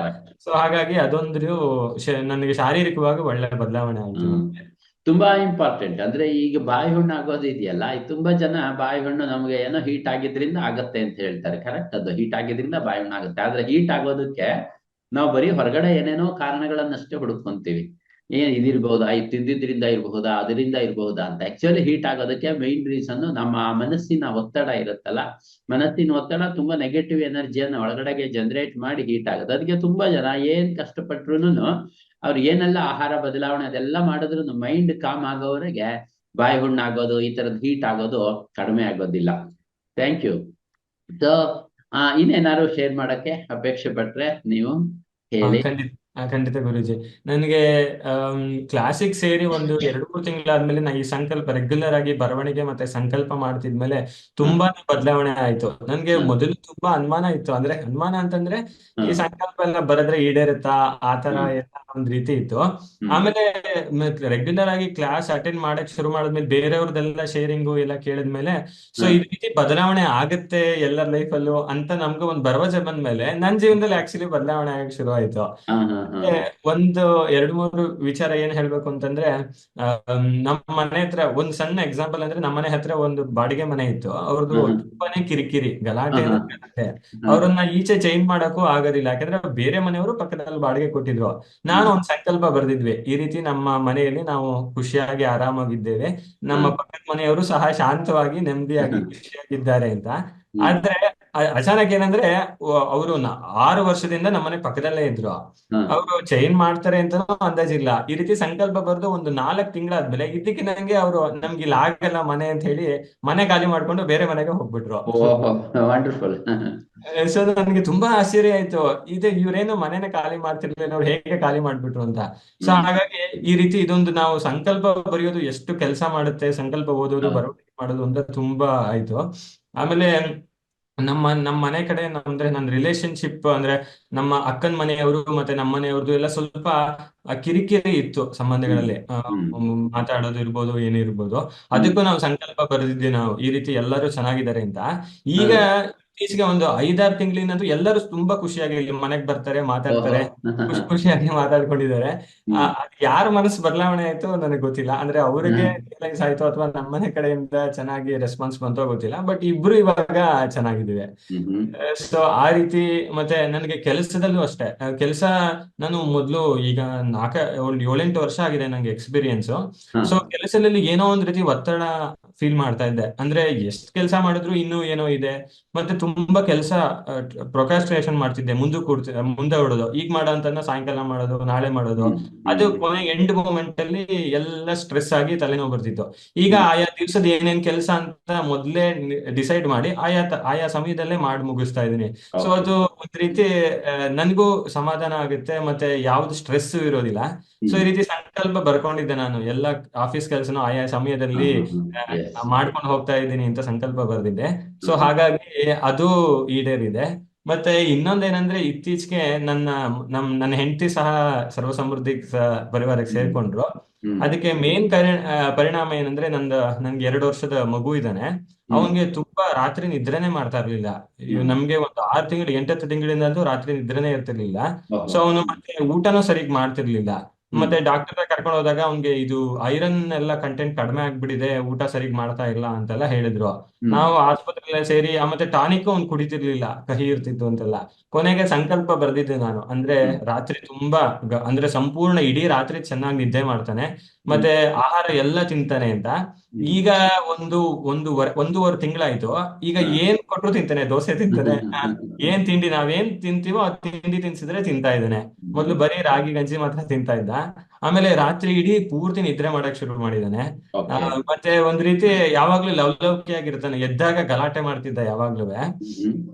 ಸೊ ಹಾಗಾಗಿ ಅದೊಂದು ನನಗೆ ಶಾರೀರಿಕವಾಗಿ ಒಳ್ಳೆ ಬದಲಾವಣೆ ಆಯ್ತು ತುಂಬಾ ಇಂಪಾರ್ಟೆಂಟ್ ಅಂದ್ರೆ ಈಗ ಬಾಯಿ ಹುಣ್ಣು ಆಗೋದು ಇದೆಯಲ್ಲ ಇದು ತುಂಬಾ ಜನ ಬಾಯಿ ಹುಣ್ಣು ನಮ್ಗೆ ಏನೋ ಹೀಟ್ ಆಗಿದ್ರಿಂದ ಆಗತ್ತೆ ಅಂತ ಹೇಳ್ತಾರೆ. ಕರೆಕ್ಟ್ ಅದು ಹೀಟ್ ಆಗಿದ್ರಿಂದ ಬಾಯಿ ಹುಣ್ಣು ಆಗುತ್ತೆ. ಆದ್ರೆ ಹೀಟ್ ಆಗೋದಕ್ಕೆ ನಾವು ಬರೀ ಹೊರಗಡೆ ಏನೇನೋ ಕಾರಣಗಳನ್ನಷ್ಟೇ ಹುಡುಕೊಂತೀವಿ ಏನ್ ಇದಿರ್ಬಹುದಾ ಇದು ತಿಂದಿದ್ರಿಂದ ಇರಬಹುದಾ ಅದರಿಂದ ಇರಬಹುದಾ ಅಂತ ಆಕ್ಚುಲಿ ಹೀಟ್ ಆಗೋದಕ್ಕೆ ಮೈನ್ ರೀಸನ್ ನಮ್ಮ ಮನಸ್ಸಿನ ಒತ್ತಡ ಇರುತ್ತಲ್ಲ. ಮನಸ್ಸಿನ ಒತ್ತಡ ತುಂಬಾ ನೆಗೆಟಿವ್ ಎನರ್ಜಿಯನ್ನು ಒಳಗಡೆಗೆ ಜನರೇಟ್ ಮಾಡಿ ಹೀಟ್ ಆಗುತ್ತೆ. ಅದಕ್ಕೆ ತುಂಬಾ ಜನ ಏನ್ ಕಷ್ಟಪಟ್ರುನು ಅವ್ರು ಏನೆಲ್ಲ ಆಹಾರ ಬದಲಾವಣೆ ಅದೆಲ್ಲ ಮಾಡಿದ್ರು ಮೈಂಡ್ ಕಾಮ್ ಆಗೋವರೆಗೆ ಬಾಯಿ ಹುಣ್ಣಾಗೋದು, ಈ ತರದ್ ಹೀಟ್ ಆಗೋದು ಕಡಿಮೆ ಆಗೋದಿಲ್ಲ. ಥ್ಯಾಂಕ್ ಯು ಸೊ ಇನ್ನೇನಾರು ಇನ್ನೇನಾದ್ರು ಶೇರ್ ಮಾಡಕ್ಕೆ ಅಪೇಕ್ಷೆ ಪಟ್ರೆ ನೀವು ಹೇಳಿ. ಖಂಡಿತ ಹಾ, ಖಂಡಿತ ಗುರುಜಿ ನನಗೆ ಕ್ಲಾಸಿಗೆ ಸೇರಿ ಒಂದು ಎರಡು ಮೂರು ತಿಂಗಳಾದ್ಮೇಲೆ ನಾ ಈ ಸಂಕಲ್ಪ ರೆಗ್ಯುಲರ್ ಆಗಿ ಬರವಣಿಗೆ ಮತ್ತೆ ಸಂಕಲ್ಪ ಮಾಡ್ತಿದ್ಮೇಲೆ ತುಂಬಾನೇ ಬದಲಾವಣೆ ಆಯ್ತು ನನ್ಗೆ. ಮೊದಲು ತುಂಬಾ ಅನುಮಾನ ಇತ್ತು ಅಂದ್ರೆ ಅನುಮಾನ ಅಂತಂದ್ರೆ ಈ. ಸಂಕಲ್ಪ ಎಲ್ಲ ಬರೆದ್ರೆ ಈಡೇರುತ್ತಾ ಆತರ ತರ. ಎಲ್ಲ ಒಂದ್ ರೀತಿ ಇತ್ತು. ಆಮೇಲೆ ರೆಗ್ಯುಲರ್ ಆಗಿ ಕ್ಲಾಸ್ ಅಟೆಂಡ್ ಮಾಡಕ್ ಶುರು ಮಾಡಿದ್ಮೇಲೆ ಬೇರೆಯವ್ರದೆಲ್ಲ ಶೇರಿಂಗ್ ಎಲ್ಲ ಕೇಳಿದ್ಮೇಲೆ ಸೊ ಈ ರೀತಿ ಬದಲಾವಣೆ ಆಗತ್ತೆ ಎಲ್ಲರ ಅಲ್ಲೂ ಅಂತ ನಮ್ಗೆ ಒಂದ್ ಭರವಸೆ ಬಂದ್ಮೇಲೆ ನನ್ ಜೀವನದಲ್ಲಿ ಆಕ್ಚುಲಿ ಬದಲಾವಣೆ ಆಗಕ್ ಶುರು ಆಯ್ತು. ಒಂದು ಎರಡು ಮೂರು ವಿಚಾರ ಏನ್ ಹೇಳ್ಬೇಕು ಅಂತಂದ್ರೆ ನಮ್ಮ ಮನೆ ಹತ್ರ ಒಂದ್ ಸಣ್ಣ ಎಕ್ಸಾಂಪಲ್ ಅಂದ್ರೆ ನಮ್ಮ ಮನೆ ಹತ್ರ ಒಂದು ಬಾಡಿಗೆ ಮನೆ ಇತ್ತು. ಅವ್ರದ್ದು ತುಂಬಾನೇ ಕಿರಿಕಿರಿ ಗಲಾಟೆ ಗಲಾಟೆ ಅವ್ರನ್ನ ಈಚೆ ಚೇಂಜ್ ಮಾಡಕ್ಕೂ ಆಗೋದಿಲ್ಲ. ಯಾಕಂದ್ರೆ ಬೇರೆ ಮನೆಯವರು ಪಕ್ಕದಲ್ಲಿ ಬಾಡಿಗೆ ಕೊಟ್ಟಿದ್ರು. ನಾನು ಒಂದು ಸಂಕಲ್ಪ ಬರೆದಿದ್ವಿ. ಈ ರೀತಿ ನಮ್ಮ ಮನೆಯಲ್ಲಿ ನಾವು ಖುಷಿಯಾಗಿ ಆರಾಮಾಗಿದ್ದೇವೆ. ನಮ್ಮ ಪಕ್ಕದ ಮನೆಯವರು ಸಹ ಶಾಂತವಾಗಿ ನೆಮ್ಮದಿಯಾಗಿ ಖುಷಿಯಾಗಿದ್ದಾರೆ ಅಂತ. ಆದ್ರೆ ಅಚಾನಕ್ ಏನಂದ್ರೆ ಅವರು ಆರು ವರ್ಷದಿಂದ ನಮ್ಮನೆ ಪಕ್ಕದಲ್ಲೇ ಇದ್ರು. ಅವರು ಚೈನ್ ಮಾಡ್ತಾರೆ ಅಂತ ಅಂದಾಜಿಲ್ಲ ಈ ರೀತಿ ಸಂಕಲ್ಪ ಬರೆದು ಒಂದು ನಾಲ್ಕು ತಿಂಗಳಾದ್ಮೇಲೆ ನಂಗೆ ಅವರು ನಮ್ಗೆ ಇಲ್ಲಿ ಆಗಲ್ಲ ಮನೆ ಅಂತ ಹೇಳಿ ಮನೆ ಖಾಲಿ ಮಾಡ್ಕೊಂಡು ಬೇರೆ ಮನೆಗೆ ಹೋಗ್ಬಿಟ್ರು. ಸೊ ನನಗೆ ತುಂಬಾ ಆಶ್ಚರ್ಯ ಆಯ್ತು. ಇದು ಇವ್ರೇನು ಮನೇನ ಖಾಲಿ ಮಾಡ್ತಿರ್ಲಿಲ್ಲ ಅವ್ರು ಹೇಗೆ ಖಾಲಿ ಮಾಡ್ಬಿಟ್ರು ಅಂತ. ಸೊ ಹಾಗಾಗಿ ಈ ರೀತಿ ಇದೊಂದು ನಾವು ಸಂಕಲ್ಪ ಬರೆಯೋದು ಎಷ್ಟು ಕೆಲಸ ಮಾಡುತ್ತೆ ಸಂಕಲ್ಪ ಓದೋದು ಬರವಣಿಗೆ ಮಾಡೋದು ಅಂತ ತುಂಬಾ ಆಯ್ತು. ಆಮೇಲೆ ನಮ್ಮ ನಮ್ಮ ಮನೆ ಕಡೆ ಅಂದ್ರೆ ನನ್ನ ರಿಲೇಶನ್ಶಿಪ್ ಅಂದ್ರೆ ನಮ್ಮ ಅಕ್ಕನ ಮನೆಯವರು ಮತ್ತೆ ನಮ್ಮ ಮನೆಯವ್ರದ್ದು ಎಲ್ಲ ಸ್ವಲ್ಪ ಕಿರಿಕಿರಿ ಇತ್ತು ಸಂಬಂಧಗಳಲ್ಲಿ. ಮಾತಾಡೋದು ಇರ್ಬೋದು ಏನಿರ್ಬೋದು. ಇರ್ಬೋದು ಅದಕ್ಕೂ ನಾವು ಸಂಕಲ್ಪ ಬರೆದಿದ್ವಿ ನಾವು. ಈ ರೀತಿ ಎಲ್ಲರೂ ಚೆನ್ನಾಗಿದ್ದಾರೆ ಅಂತ. ಈಗ ಇತ್ತೀಚೆಗೆ ಒಂದು ಐದಾರು ತಿಂಗಳಿನಂತೂ ಎಲ್ಲರೂ ತುಂಬಾ ಖುಷಿಯಾಗಿ ಇಲ್ಲಿ ಮನೆಗ್ ಬರ್ತಾರೆ ಮಾತಾಡ್ತಾರೆ. ಖುಷಿ ಖುಷಿಯಾಗಿ ಮಾತಾಡ್ಕೊಂಡಿದ್ದಾರೆ. ಯಾರ ಮನಸ್ಸು ಬದಲಾವಣೆ ಆಯ್ತು ನನಗೆ ಗೊತ್ತಿಲ್ಲ. ಅಂದ್ರೆ ಅವ್ರಿಗೆ ರಿಯಲೈಸ್ ಆಯ್ತು ಅಥವಾ ನಮ್ಮನೆ ಕಡೆಯಿಂದ ಚೆನ್ನಾಗಿ ರೆಸ್ಪಾನ್ಸ್ ಬಂತೋ ಗೊತ್ತಿಲ್ಲ. ಬಟ್ ಇಬ್ರು ಇವಾಗ ಚೆನ್ನಾಗಿದ್ದೀವಿ. ಸೊ ಆ ರೀತಿ ಮತ್ತೆ ನನಗೆ ಕೆಲಸದಲ್ಲೂ ಅಷ್ಟೇ. ಕೆಲಸ ನಾನು ಮೊದಲು ಈಗ ನಾಲ್ಕ ಒಂದು ಏಳೆಂಟು ವರ್ಷ ಆಗಿದೆ ನಂಗೆ ಎಕ್ಸ್ಪೀರಿಯನ್ಸ್ ಸೊ ಕೆಲಸದಲ್ಲಿ ಏನೋ ಒಂದ್ ರೀತಿ ಒತ್ತಡ ಫೀಲ್ ಮಾಡ್ತಾ ಇದ್ದೆ. ಅಂದ್ರೆ ಎಷ್ಟ್ ಕೆಲಸ ಮಾಡಿದ್ರು ಇನ್ನೂ ಏನೋ ಇದೆ. ಮತ್ತೆ ತುಂಬಾ ಕೆಲಸ ಪ್ರೊಕಾಸ್ಟ್ರೇಷನ್ ಮಾಡ್ತಿದ್ದೆ. ಮುಂದೆ ಕೂಡ್ತಿ ಮುಂದೆ ಹೊಡೋದು ಈಗ ಮಾಡೋ ಅಂತ ಸಾಯಂಕಾಲ ಮಾಡೋದು ನಾಳೆ ಮಾಡೋದು. ಅದು ಕೊನೆ ಎಂಡ್ ಮೂಮೆಂಟ್ ಅಲ್ಲಿ ಎಲ್ಲ ಸ್ಟ್ರೆಸ್ ಆಗಿ ತಲೆನೋವು ಬರ್ತಿತ್ತು. ಈಗ ಆಯಾ ದಿವಸದ ಏನೇನ್ ಕೆಲಸ ಅಂತ ಮೊದ್ಲೇ ಡಿಸೈಡ್ ಮಾಡಿ ಆಯಾ ಆಯಾ ಸಮಯದಲ್ಲೇ ಮಾಡಿ ಮುಗಿಸ್ತಾ ಇದೀನಿ ಸೊ ಅದು ಒಂದ್ ರೀತಿ ನನ್ಗೂ ಸಮಾಧಾನ ಆಗುತ್ತೆ. ಮತ್ತೆ ಯಾವ್ದು ಸ್ಟ್ರೆಸ್ ಇರೋದಿಲ್ಲ. ಸೊ ಈ ರೀತಿ ಸಂಕಲ್ಪ ಬರ್ಕೊಂಡಿದ್ದೆ ನಾನು. ಎಲ್ಲ ಆಫೀಸ್ ಕೆಲಸನೂ ಆಯಾ ಸಮಯದಲ್ಲಿ ಮಾಡ್ಕೊಂಡು ಹೋಗ್ತಾ ಇದ್ದೀನಿ ಅಂತ ಸಂಕಲ್ಪ ಬರ್ದಿದ್ದೆ ಸೊ ಹಾಗಾಗಿ ಅದು ಈಡೇರಿದೆ. ಮತ್ತೆ ಇನ್ನೊಂದೇನಂದ್ರೆ ಇತ್ತೀಚೆಗೆ ನನ್ನ ನಮ್ ನನ್ನ ಹೆಂಡತಿ ಸಹ ಸರ್ವ ಸಮೃದ್ಧಿ ಪರಿವಾರಕ್ಕೆ ಸೇರ್ಕೊಂಡ್ರು. ಅದಕ್ಕೆ ಮೇನ್ ಪರಿಣಾಮ ಏನಂದ್ರೆ ನಂದು ನನ್ಗೆ ಎರಡು ವರ್ಷದ ಮಗು ಇದ್ದಾನೆ. ಅವನ್ಗೆ ತುಂಬಾ ರಾತ್ರಿ ನಿದ್ರೆನೆ ಮಾಡ್ತಾ ಇರ್ಲಿಲ್ಲ. ನಮ್ಗೆ ಒಂದು ಆರು ತಿಂಗಳು ಎಂಟತ್ತು ತಿಂಗಳಿಂದ ರಾತ್ರಿ ನಿದ್ರೆನೆ ಇರ್ತಿರ್ಲಿಲ್ಲ. ಸೊ ಅವನು ಮತ್ತೆ ಊಟನೂ ಸರಿಗ್ ಮಾಡ್ತಿರ್ಲಿಲ್ಲ. ಮತ್ತೆ ಡಾಕ್ಟರ್ ಕರ್ಕೊಂಡು ಹೋದಾಗ ಅವ್ನ್ಗೆ ಇದು ಐರನ್ ಎಲ್ಲ ಕಂಟೆಂಟ್ ಕಡಿಮೆ ಆಗ್ಬಿಟ್ಟಿದೆ ಊಟ ಸರಿಗ್ ಮಾಡ್ತಾ ಇಲ್ಲ ಅಂತೆಲ್ಲ ಹೇಳಿದ್ರು. ನಾವು ಆಸ್ಪತ್ರೆಲ್ಲ ಸೇರಿ ಆ ಮತ್ತೆ ಟಾನಿಕ್ ಅವ್ನು ಕುಡಿತಿರ್ಲಿಲ್ಲ ಕಹಿ ಇರ್ತಿತ್ತು ಅಂತೆಲ್ಲ. ಕೊನೆಗೆ ಸಂಕಲ್ಪ ಬರ್ದಿದ್ದೆ ನಾನು. ಅಂದ್ರೆ ರಾತ್ರಿ ತುಂಬಾ ಅಂದ್ರೆ ಸಂಪೂರ್ಣ ಇಡೀ ರಾತ್ರಿ ಚೆನ್ನಾಗಿ ನಿದ್ದೆ ಮಾಡ್ತಾನೆ. ಮತ್ತೆ ಆಹಾರ ಎಲ್ಲ ತಿಂತಾನೆ ಅಂತ. ಈಗ ಒಂದು ಒಂದು ಒಂದೂವರೆ ತಿಂಗಳಾಯ್ತು. ಈಗ ಏನ್ ಕೊಟ್ರು ತಿಂತಾನೆ ದೋಸೆ ತಿಂತಾನೆ. ಏನ್ ತಿಂಡಿ ನಾವೇನ್ ತಿಂತೀವೋ ಆ ತಿಂಡಿ ತಿನ್ಸಿದ್ರೆ ತಿಂತಾ ಇದ್ದಾನೆ. ಮೊದ್ಲು ಬರೀ ರಾಗಿ ಗಂಜಿ ಮಾತ್ರ ತಿಂತಾ ಇದ್ದ. ಆಮೇಲೆ ರಾತ್ರಿ ಇಡೀ ಪೂರ್ತಿ ನಿದ್ರೆ ಮಾಡಕ್ ಶುರು ಮಾಡಿದಾನೆ. ಮತ್ತೆ ಒಂದ್ ರೀತಿ ಯಾವಾಗ್ಲೂ ಲವಲವಿಕೆಯಾಗಿರ್ತಾನೆ ಎದ್ದಾಗ ಗಲಾಟೆ ಮಾಡ್ತಿದ್ದ ಯಾವಾಗ್ಲೂ.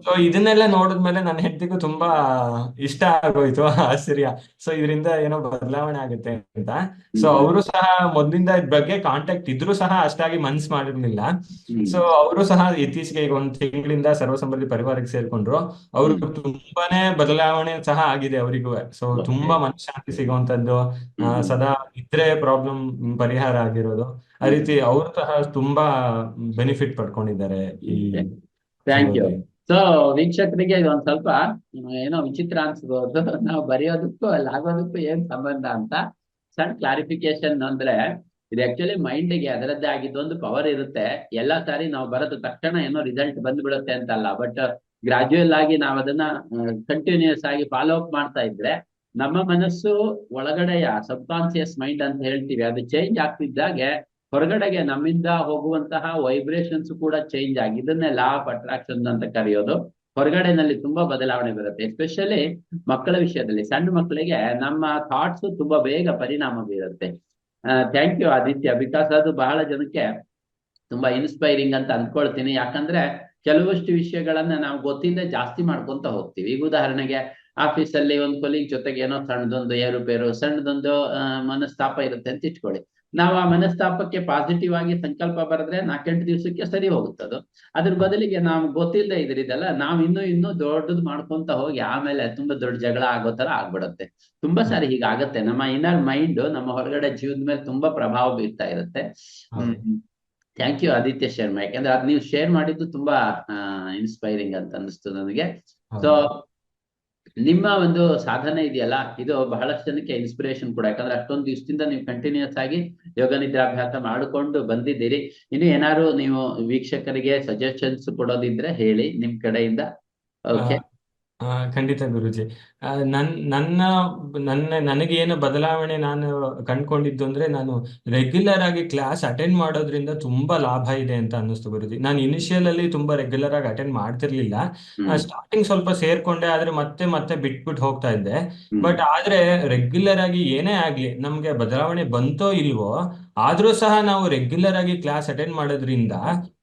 ಸೊ ಇದನ್ನೆಲ್ಲ ನೋಡಿದ್ಮೇಲೆ ನನ್ನ ಹೆಂಡತಿಗೂ ತುಂಬಾ ಇಷ್ಟ ಆಗೋಯ್ತು ಆಶ್ಚರ್ಯ. ಸೊ ಇದರಿಂದ ಏನೋ ಬದಲಾವಣೆ ಆಗುತ್ತೆ ಅಂತ. ಸೊ ಅವರು ಸಹ ಮೊದ್ಲಿಂದ ಇದ್ ಬಗ್ಗೆ ಕಾಂಟ್ಯಾಕ್ಟ್ ಇದ್ರು ಸಹ ಅಷ್ಟಾಗಿ ಮನ್ಸ್ ಮಾಡಿರ್ಲಿಲ್ಲ. ಸೊ ಅವರು ಸಹ ಇತ್ತೀಚೆಗೆ ಈಗ ಒಂದ್ ತಿಂಗಳಿಂದ ಸರ್ವಸಂಬಂಧಿ ಪರಿವಾರಕ್ಕೆ ಸೇರ್ಕೊಂಡ್ರು. ಅವ್ರಿಗೆ ತುಂಬಾನೇ ಬದಲಾವಣೆ ಸಹ ಆಗಿದೆ ಅವರಿಗೂ. ಸೊ ತುಂಬಾ ಮನಶಾಂತಿ ಸಿಗುವಂತದ್ದು. ಸದಾ ಇದ್ರೆ ಪ್ರಾಬ್ಲಮ್ ಪರಿಹಾರ ಆಗಿರೋದು. ಆ ರೀತಿ ಅವರು ಸಹ ತುಂಬಾ ಬೆನಿಫಿಟ್ ಪಡ್ಕೊಂಡಿದ್ದಾರೆ ಈ ಥ್ಯಾಂಕ್ ಯು ಸೊ ವೀಕ್ಷಕರಿಗೆ ಇದೊಂದು ಒಂದ್ ಸ್ವಲ್ಪ ಏನೋ ವಿಚಿತ್ರ ಅನ್ಸ್ಬೋದು. ನಾವು ಬರೆಯೋದಕ್ಕೂ ಅಲ್ಲಿ ಆಗೋದಕ್ಕೂ ಏನ್ ಸಂಬಂಧ ಅಂತ ಸಣ್ಣ ಕ್ಲಾರಿಫಿಕೇಶನ್ ಅಂದ್ರೆ ಇದು ಆಕ್ಚುಲಿ ಮೈಂಡ್ಗೆ ಅದರದ್ದೇ ಆಗಿದ್ದೊಂದು ಪವರ್ ಇರುತ್ತೆ. ಎಲ್ಲಾ ಸಾರಿ ನಾವು ಬರೋದು ತಕ್ಷಣ ಏನೋ ರಿಸಲ್ಟ್ ಬಂದ್ಬಿಡುತ್ತೆ ಅಂತಲ್ಲ. ಬಟ್ ಗ್ರಾಜುಯಲ್ ಆಗಿ ನಾವು ಅದನ್ನ ಕಂಟಿನ್ಯೂಸ್ ಆಗಿ ಫಾಲೋ ಅಪ್ ಮಾಡ್ತಾ ಇದ್ರೆ ನಮ್ಮ ಮನಸ್ಸು ಒಳಗಡೆಯ ಸಬ್ ಕಾನ್ಸಿಯಸ್ ಮೈಂಡ್ ಅಂತ ಹೇಳ್ತೀವಿ. ಅದು ಚೇಂಜ್ ಆಗ್ತಿದ್ದಾಗೆ ಹೊರಗಡೆಗೆ ನಮ್ಮಿಂದ ಹೋಗುವಂತಹ ವೈಬ್ರೇಷನ್ಸ್ ಕೂಡ ಚೇಂಜ್ ಆಗಿ, ಇದನ್ನೇ ಲಾ ಆಫ್ ಅಟ್ರಾಕ್ಷನ್ ಅಂತ ಕರೆಯೋದು. ಹೊರಗಡೆನಲ್ಲಿ ತುಂಬಾ ಬದಲಾವಣೆ ಬರುತ್ತೆ. ಎಸ್ಪೆಷಲಿ ಮಕ್ಕಳ ವಿಷಯದಲ್ಲಿ, ಸಣ್ಣ ಮಕ್ಕಳಿಗೆ ನಮ್ಮ ಥಾಟ್ಸ್ ತುಂಬಾ ಬೇಗ ಪರಿಣಾಮ ಬೀರುತ್ತೆ. Thank you Aditya. ಬಿಕಾಸ್ ಅದು ಬಹಳ ಜನಕ್ಕೆ ತುಂಬಾ ಇನ್ಸ್ಪೈರಿಂಗ್ ಅಂತ ಅಂದ್ಕೊಳ್ತೀನಿ. ಯಾಕಂದ್ರೆ ಕೆಲವಷ್ಟು ವಿಷಯಗಳನ್ನ ನಾವು ಗೊತ್ತಿಲ್ಲದೆ ಜಾಸ್ತಿ ಮಾಡ್ಕೊಂತ ಹೋಗ್ತೀವಿ. ಈಗ ಉದಾಹರಣೆಗೆ ಆಫೀಸಲ್ಲಿ ಒಂದು ಕೊಲೀಗ್ ಜೊತೆಗೆ ಏನೋ ಸಣ್ಣದೊಂದು ಏರುಪೇರು ಸಣ್ಣದೊಂದು ಮನಸ್ತಾಪ ಇರುತ್ತೆ ಅಂತ ಇಟ್ಕೊಳ್ಳಿ. ನಾವು ಆ ಮನಸ್ತಾಪಕ್ಕೆ ಪಾಸಿಟಿವ್ ಆಗಿ ಸಂಕಲ್ಪ ಬರೆದ್ರೆ ನಾಲ್ಕೆಂಟು ದಿವಸಕ್ಕೆ ಸರಿ ಹೋಗುತ್ತದು ಅದ್ರ ಬದಲಿಗೆ ನಾವು ಗೊತ್ತಿಲ್ಲದೆ ಇದ್ರಿದಲ್ಲ ನಾವ್ ಇನ್ನೂ ಇನ್ನೂ ದೊಡ್ಡದು ಮಾಡ್ಕೊಂತ ಹೋಗಿ ಆಮೇಲೆ ತುಂಬಾ ದೊಡ್ಡ ಜಗಳ ಆಗೋ ತರ ಆಗ್ಬಿಡುತ್ತೆ. ತುಂಬಾ ಸಾರಿ ಹೀಗಾಗತ್ತೆ. ನಮ್ಮ ಇನ್ನರ್ ಮೈಂಡ್ ನಮ್ಮ ಹೊರಗಡೆ ಜೀವನದ ಮೇಲೆ ತುಂಬಾ ಪ್ರಭಾವ ಬೀರ್ತಾ ಇರುತ್ತೆ. Thank you Aditya Sharma. ಯಾಕಂದ್ರೆ ಅದ್ ನೀವು ಶೇರ್ ಮಾಡಿದ್ದು ತುಂಬಾ ಇನ್ಸ್ಪೈರಿಂಗ್ ಅಂತ ಅನಿಸ್ತು ನನಗೆ. ಸೊ. ನಿಮ್ಮ ಒಂದು ಸಾಧನೆ ಇದೆಯಲ್ಲ, ಇದು ಬಹಳಷ್ಟು ಜನಕ್ಕೆ ಇನ್ಸ್ಪಿರೇಷನ್ ಕೂಡ. ಯಾಕಂದ್ರೆ ಅಷ್ಟೊಂದು ದಿವಸದಿಂದ ನೀವು ಕಂಟಿನ್ಯೂಸ್ ಆಗಿ ಯೋಗ ನಿದ್ರಾಭ್ಯಾಸ ಮಾಡಿಕೊಂಡು ಬಂದಿದ್ದೀರಿ. ಇನ್ನು ಏನಾದ್ರು ನೀವು ವೀಕ್ಷಕರಿಗೆ ಸಜೆಷನ್ಸ್ ಕೊಡೋದಿದ್ರೆ ಹೇಳಿ, ನಿಮ್ ಕಡೆಯಿಂದ. ಓಕೆ ಆ, ಖಂಡಿತ ಗುರುಜಿ. ಆ, ನನ್ ನನ್ನ ನನ್ನ ನನಗೆ ಏನು ಬದಲಾವಣೆ ನಾನು ಕಂಡ್ಕೊಂಡಿದ್ದು ಅಂದ್ರೆ ನಾನು ರೆಗ್ಯುಲರ್ ಆಗಿ ಕ್ಲಾಸ್ ಅಟೆಂಡ್ ಮಾಡೋದ್ರಿಂದ ತುಂಬಾ ಲಾಭ ಇದೆ ಅಂತ ಅನ್ನಿಸ್ತು ಗುರುಜಿ. ನಾನು ಇನಿಷಿಯಲ್ ಅಲ್ಲಿ ತುಂಬಾ ರೆಗ್ಯುಲರ್ ಆಗಿ ಅಟೆಂಡ್ ಮಾಡ್ತಿರ್ಲಿಲ್ಲ. ಸ್ಟಾರ್ಟಿಂಗ್ ಸ್ವಲ್ಪ ಸೇರ್ಕೊಂಡೆ ಆದ್ರೆ ಮತ್ತೆ ಮತ್ತೆ ಬಿಟ್ಬಿಟ್ಟು ಹೋಗ್ತಾ ಇದ್ದೆ. ಬಟ್ ಆದ್ರೆ ರೆಗ್ಯುಲರ್ ಆಗಿ ಏನೇ ಆಗ್ಲಿ ನಮ್ಗೆ ಬದಲಾವಣೆ ಬಂತೋ ಇಲ್ವೋ ಆದ್ರೂ ಸಹ ನಾವು ರೆಗ್ಯುಲರ್ ಆಗಿ ಕ್ಲಾಸ್ ಅಟೆಂಡ್ ಮಾಡೋದ್ರಿಂದ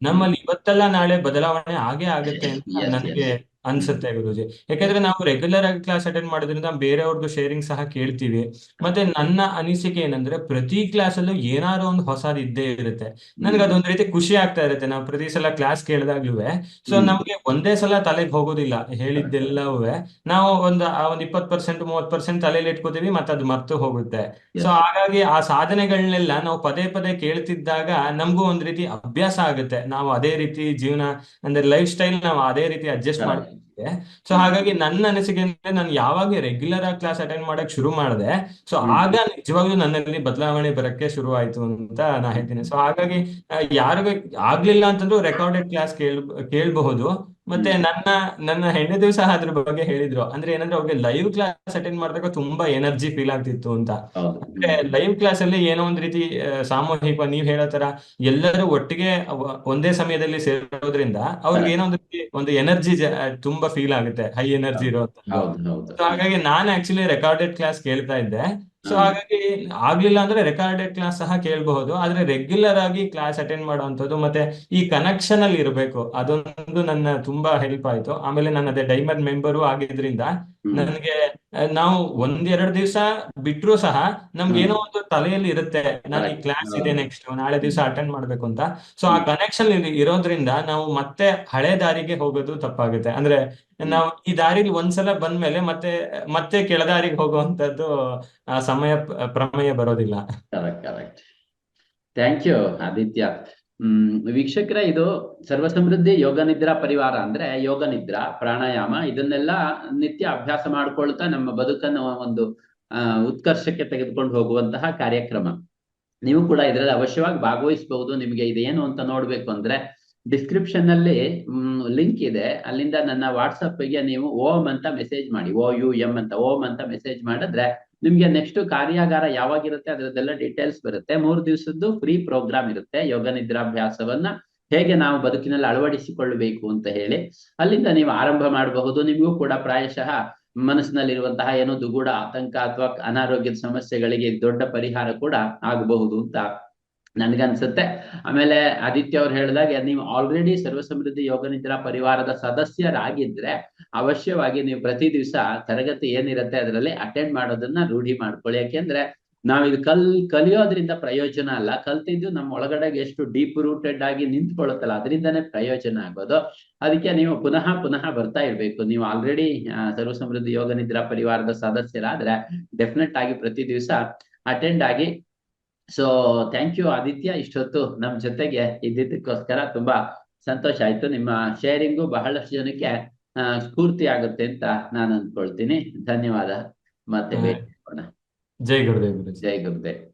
ನಮ್ಮಲ್ಲಿ ಇವತ್ತೆಲ್ಲ ನಾಳೆ ಬದಲಾವಣೆ ಆಗೇ ಆಗುತ್ತೆ ಅಂತ ನನಗೆ. ಅನ್ಸುತ್ತೆ ಗುರುಜಿ. ಯಾಕಂದ್ರೆ ನಾವು ರೆಗ್ಯುಲರ್ ಆಗಿ ಕ್ಲಾಸ್ ಅಟೆಂಡ್ ಮಾಡೋದ್ರಿಂದ ಬೇರೆಯವ್ರದ್ದು ಶೇರಿಂಗ್ ಸಹ ಕೇಳ್ತೀವಿ. ಮತ್ತೆ ನನ್ನ ಅನಿಸಿಕೆ ಏನಂದ್ರೆ ಪ್ರತಿ ಕ್ಲಾಸ್ ಅಲ್ಲೂ ಏನಾದ್ರು ಒಂದು ಹೊಸದು ಇದ್ದೇ ಇರುತ್ತೆ. ನನ್ಗೆ ಅದೊಂದ್ ರೀತಿ ಖುಷಿ ಆಗ್ತಾ ಇರುತ್ತೆ. ನಾವು ಪ್ರತಿ ಸಲ ಕ್ಲಾಸ್ ಕೇಳಿದಾಗ್ಲೂ ಸೊ. ನಮ್ಗೆ ಒಂದೇ ಸಲ ತಲೆಗೆ ಹೋಗೋದಿಲ್ಲ. ಹೇಳಿದ್ದೆಲ್ಲವೂ. ನಾವು ಒಂದು ಆ ಒಂದ್ ಇಪ್ಪತ್ ಪರ್ಸೆಂಟ್ ಮೂವತ್ ಪರ್ಸೆಂಟ್ ತಲೆಯಲ್ಲಿ ಇಟ್ಕೋತೀವಿ ಮತ್ತೆ ಅದು ಮರ್ತು ಹೋಗುತ್ತೆ. ಸೊ ಹಾಗಾಗಿ ಆ ಸಾಧನೆಗಳನ್ನೆಲ್ಲ ನಾವು ಪದೇ ಪದೇ ಕೇಳ್ತಿದ್ದಾಗ ನಮಗೂ ಒಂದ್ ರೀತಿ ಅಭ್ಯಾಸ ಆಗುತ್ತೆ. ನಾವು ಅದೇ ರೀತಿ ಜೀವನ ಅಂದ್ರೆ ಲೈಫ್ ಸ್ಟೈಲ್ ನಾವು ಅದೇ ರೀತಿ ಅಡ್ಜಸ್ಟ್ Correct. ಮಾಡ್ತೀವಿ ಸೊ ಹಾಗಾಗಿ ನನ್ನ ಅನಿಸಿಕೆ ಅಂದ್ರೆ ನಾನು ಯಾವಾಗ ರೆಗ್ಯುಲರ್ ಆಗಿ ಕ್ಲಾಸ್ ಅಟೆಂಡ್ ಮಾಡಕ್ ಶುರು ಮಾಡಿದೆ ಸೊ ಆಗ ನಿಜವಾಗ್ಲೂ ನನ್ನಲ್ಲಿ ಬದಲಾವಣೆ ಬರಕ್ಕೆ ಶುರು ಆಯ್ತು ಅಂತ ನಾ ಹೇಳ್ತೀನಿ. ಸೊ ಹಾಗಾಗಿ ಯಾರಿಗೂ ಆಗ್ಲಿಲ್ಲ ಅಂತಂದ್ರೂ ರೆಕಾರ್ಡೆಡ್ ಕ್ಲಾಸ್ ಕೇಳ್ ಕೇಳಬಹುದು. ಮತ್ತೆ ನನ್ನ ನನ್ನ ಹೆಂಡತಿಯು ಸಹ ಅದ್ರ ಬಗ್ಗೆ ಹೇಳಿದ್ರು. ಅಂದ್ರೆ ಏನಂದ್ರೆ ಅವ್ರಿಗೆ ಲೈವ್ ಕ್ಲಾಸ್ ಅಟೆಂಡ್ ಮಾಡಿದಾಗ ತುಂಬಾ ಎನರ್ಜಿ ಫೀಲ್ ಆಗ್ತಿತ್ತು ಅಂತ. ಅಂದ್ರೆ ಲೈವ್ ಕ್ಲಾಸ್ ಅಲ್ಲಿ ಏನೋ ಒಂದ್ ರೀತಿ ಸಾಮೂಹಿಕ ನೀವ್ ಹೇಳೋ ತರ ಎಲ್ಲರೂ ಒಟ್ಟಿಗೆ ಒಂದೇ ಸಮಯದಲ್ಲಿ ಸೇರೋದ್ರಿಂದ ಅವ್ರಿಗೆ ಏನೋ ಒಂದ್ ರೀತಿ ಒಂದು ಎನರ್ಜಿ ತುಂಬಾ ಫೀಲ್ ಆಗುತ್ತೆ. ಹೈ ಎನರ್ಜಿ ಇರೋ ಹಾಗಾಗಿ ನಾನು ಆಕ್ಚುಲಿ ರೆಕಾರ್ಡೆಡ್ ಕ್ಲಾಸ್ ಕೇಳ್ತಾ ಇದ್ದೆ. ಸೊ ಹಾಗಾಗಿ ಆಗ್ಲಿಲ್ಲ ಅಂದ್ರೆ ರೆಕಾರ್ಡೆಡ್ ಕ್ಲಾಸ್ ಸಹ ಕೇಳಬಹುದು ಆದ್ರೆ ರೆಗ್ಯುಲರ್ ಆಗಿ ಕ್ಲಾಸ್ ಅಟೆಂಡ್ ಮಾಡುವಂಥದ್ದು ಮತ್ತೆ ಈ ಕನೆಕ್ಷನ್ ಅಲ್ಲಿ ಇರಬೇಕು ಅದೊಂದು ನನ್ನ ತುಂಬಾ ಹೆಲ್ಪ್ ಆಯ್ತು ಆಮೇಲೆ ನಾನು ಅದೇ ಡೈಮಂಡ್ ಮೆಂಬರು ಆಗಿದ್ರಿಂದ. ನನಗೆ ನಾವು ಒಂದೆರಡು ದಿವಸ ಬಿಟ್ರು ಸಹ ನಮ್ಗೆ ಏನೋ ಒಂದು ತಲೆಯಲ್ಲಿ ಇರುತ್ತೆ ನಾನು ಈ ಕ್ಲಾಸ್ ಇದೆ ನೆಕ್ಸ್ಟ್ ನಾಳೆ ದಿವಸ ಅಟೆಂಡ್ ಮಾಡ್ಬೇಕು ಅಂತ. ಸೊ ಆ ಕನೆಕ್ಷನ್ ಇರೋದ್ರಿಂದ ನಾವು ಮತ್ತೆ ಹಳೆ ದಾರಿಗೆ ಹೋಗೋದು ತಪ್ಪಾಗುತ್ತೆ. ಅಂದ್ರೆ ನಾವು ಈ ದಾರಿಲಿ ಒಂದ್ಸಲ ಬಂದ್ಮೇಲೆ ಮತ್ತೆ ಮತ್ತೆ ಕೆಳದಾರಿಗೆ ಹೋಗುವಂತದ್ದು ಸಮಯ ಪ್ರಮೇಯ ಬರೋದಿಲ್ಲ. Correct correct thank you Aditya hmm, ವೀಕ್ಷಕರ, ಇದು ಸರ್ವ ಸಮೃದ್ಧಿ ಯೋಗ ನಿದ್ರಾ ಪರಿವಾರ ಅಂದ್ರೆ ಯೋಗ ನಿದ್ರಾ, ಪ್ರಾಣಾಯಾಮ, ಇದನ್ನೆಲ್ಲ ನಿತ್ಯ ಅಭ್ಯಾಸ ಮಾಡ್ಕೊಳ್ತಾ ನಮ್ಮ ಬದುಕನ್ನು ಒಂದು ಉತ್ಕರ್ಷಕ್ಕೆ ತೆಗೆದುಕೊಂಡು ಹೋಗುವಂತಹ ಕಾರ್ಯಕ್ರಮ. ನೀವು ಕೂಡ ಇದರಲ್ಲಿ ಅವಶ್ಯವಾಗಿ ಭಾಗವಹಿಸಬಹುದು. ನಿಮಗೆ ಇದೇನು ಅಂತ ನೋಡ್ಬೇಕು ಅಂದ್ರೆ ಡಿಸ್ಕ್ರಿಪ್ಷನ್ ಅಲ್ಲಿ ಲಿಂಕ್ ಇದೆ. ಅಲ್ಲಿಂದ ನನ್ನ ವಾಟ್ಸಪ್ಗೆ ನೀವು ಓಮ್ ಅಂತ ಮೆಸೇಜ್ ಮಾಡಿ. ಓ ಯು ಎಂ ಅಂತ ಓಮ್ ಅಂತ ಮೆಸೇಜ್ ಮಾಡಿದ್ರೆ ನಿಮ್ಗೆ ನೆಕ್ಸ್ಟ್ ಕಾರ್ಯಾಗಾರ ಯಾವಾಗಿರುತ್ತೆ? ಅದರದ್ದೆಲ್ಲ ಡೀಟೇಲ್ಸ್ ಬರುತ್ತೆ. ಮೂರು ದಿವಸದ್ದು ಫ್ರೀ ಪ್ರೋಗ್ರಾಮ್ ಇರುತ್ತೆ. ಯೋಗ ನಿದ್ರಾಭ್ಯಾಸವನ್ನ ಹೇಗೆ ನಾವು ಬದುಕಿನಲ್ಲಿ ಅಳವಡಿಸಿಕೊಳ್ಳಬೇಕು ಅಂತ ಹೇಳಿ. ಅಲ್ಲಿಂದ ನೀವು ಆರಂಭ ಮಾಡಬಹುದು. ನಿಮಗೂ ಕೂಡ ಪ್ರಾಯಶಃ ಮನಸ್ಸಿನಲ್ಲಿರುವಂತಹ ಏನೋ ದುಗುಡ, ಆತಂಕ ಅಥವಾ ಅನಾರೋಗ್ಯದ ಸಮಸ್ಯೆಗಳಿಗೆ ದೊಡ್ಡ ಪರಿಹಾರ ಕೂಡ ಆಗಬಹುದು ಅಂತ ನನ್ಗನ್ಸುತ್ತೆ. ಆಮೇಲೆ ಆದಿತ್ಯ ಅವ್ರು ಹೇಳಿದಾಗ ನೀವು ಆಲ್ರೆಡಿ ಸರ್ವ ಸಮೃದ್ಧಿ ಯೋಗ ನಿದ್ರಾ ಪರಿವಾರದ ಸದಸ್ಯರಾಗಿದ್ರೆ ಅವಶ್ಯವಾಗಿ ನೀವು ಪ್ರತಿ ದಿವಸ ತರಗತಿ ಏನಿರುತ್ತೆ ಅದರಲ್ಲಿ ಅಟೆಂಡ್ ಮಾಡೋದನ್ನ ರೂಢಿ ಮಾಡ್ಕೊಳ್ಳಿ. ಯಾಕೆಂದ್ರೆ ನಾವ್ ಇದು ಕಲ್, ಕಲಿಯೋದ್ರಿಂದ ಪ್ರಯೋಜನ ಅಲ್ಲ. ಕಲ್ತಿದ್ದು ನಮ್ಮ ಒಳಗಡೆ ಎಷ್ಟು ಡೀಪ್ ರೂಟೆಡ್ ಆಗಿ ನಿಂತ್ಕೊಳ್ಳುತ್ತಲ್ಲ, ಅದರಿಂದನೇ ಪ್ರಯೋಜನ ಆಗೋದು. ಅದಕ್ಕೆ ನೀವು ಪುನಃ ಪುನಃ ಬರ್ತಾ ಇರ್ಬೇಕು. ನೀವು ಆಲ್ರೆಡಿ ಸರ್ವ ಸಮೃದ್ಧಿ ಯೋಗ ನಿದ್ರಾ ಪರಿವಾರದ ಸದಸ್ಯರಾದ್ರೆ ಡೆಫಿನೆಟ್ ಆಗಿ ಪ್ರತಿ ದಿವಸ ಅಟೆಂಡ್ ಆಗಿ ಸೊ ಥ್ಯಾಂಕ್ ಯು ಆದಿತ್ಯ ಇಷ್ಟೊತ್ತು ನಮ್ ಜೊತೆಗೆ ಇದ್ದಿದ್ದಕ್ಕೋಸ್ಕರ ತುಂಬಾ ಸಂತೋಷ ಆಯ್ತು. ನಿಮ್ಮ ಶೇರಿಂಗು ಬಹಳಷ್ಟು ಜನಕ್ಕೆ ಸ್ಫೂರ್ತಿ ಆಗುತ್ತೆ ಅಂತ ನಾನು ಅಂದ್ಕೊಳ್ತೀನಿ. ಧನ್ಯವಾದ. ಮತ್ತೆ ಭೇಟಿ ಜೈ ಗುರುದೇವ್ ಜೈ ಗುರುದೇವ್.